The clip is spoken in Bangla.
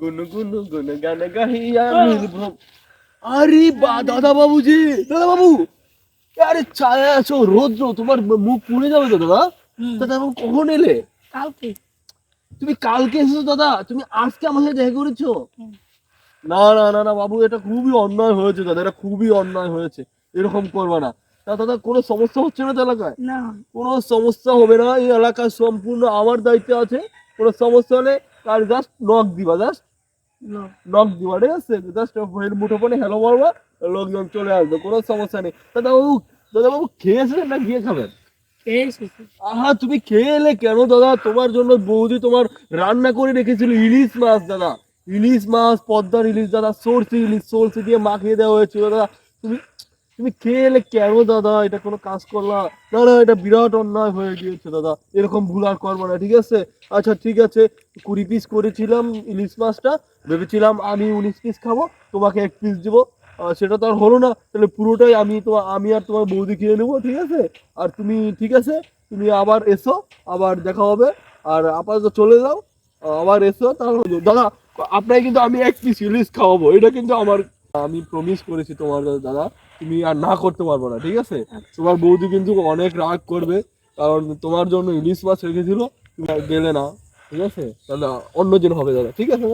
গুনু গুনু গুনু গান গাহিয়া মিলব আরে বা দাদা বাবুজি দাদা বাবু। আরে ছায়া আছো রোদ্র তোমার মুখ পুড়ে যাবে তো দাদা? দাদা বাবু কখন এলে? কালকে। তুমি কালকে এসেছ দাদা? তুমি আজকে আমার সাথে দেখা করেছ? না না না না বাবু এটা খুবই অন্যায় হয়েছে দাদা এটা খুবই অন্যায় হয়েছে। এরকম করবে না। তা দাদা কোনো সমস্যা হচ্ছে না তো এলাকায়? না। কোনো সমস্যা হবে না এই এলাকা সম্পূর্ণ আমার দায়িত্বে আছে। কোনো সমস্যা হলে তার জাস্ট নক দিবা জাস্ট। নক দিবা ঠিক আছে জাস্ট মুঠো ফোনে হ্যালো বলবা লোকজন চলে আসবে কোনো সমস্যা নেই। দাদা বাবু দাদা বাবু খেয়েছিলেন না গিয়ে খাবেন? আহা তুমি খেয়ে এলে কেন দাদা? তোমার জন্য বৌদি তোমার রান্না করে রেখেছিল ইলিশ মাছ দাদা। ইলিশ মাছ পদ্মার ইলিশ দাদা সর্ষে ইলিশ সর্ষে দিয়ে মাখিয়ে দেওয়া হয়েছিল দাদা। তুমি তুমি খেয়ে এলে কেন, দাদা? এটা কোনো কাজ করলা। না না, এটা বিরাট অন্যায় হয়ে গিয়েছে, দাদা। এরকম ভুল আর করব না, ঠিক আছে? আচ্ছা ঠিক আছে। কুড়ি পিস করেছিলাম ইলিশ মাছটা। ভেবেছিলাম আমি উনিশ পিস খাব, তোমাকে এক পিস দেবো। সেটা তো আর হলো না। তাহলে পুরোটাই আমি তোমার আমি আর তোমার বৌদি খেয়ে নেব, ঠিক আছে? আর তুমি, ঠিক আছে? তুমি আবার এসো, আবার দেখা হবে। আর আপাতত চলে যাও। আবার এসো, তাহলে দাদা, আপনাকে কিন্তু আমি এক পিস ইলিশ খাওয়াবো। এটা কিন্তু আমার আমি প্রমিস করেছি তোমার দাদা তুমি আর না করতে পারব না ঠিক আছে? তোমার বৌদি কিন্তু অনেক রাগ করবে কারণ তোমার জন্য ইলিশ মাছ রেখেছিল তুমি আর গেলে না ঠিক আছে? তাহলে অন্যজন দিন হবে দাদা ঠিক আছে?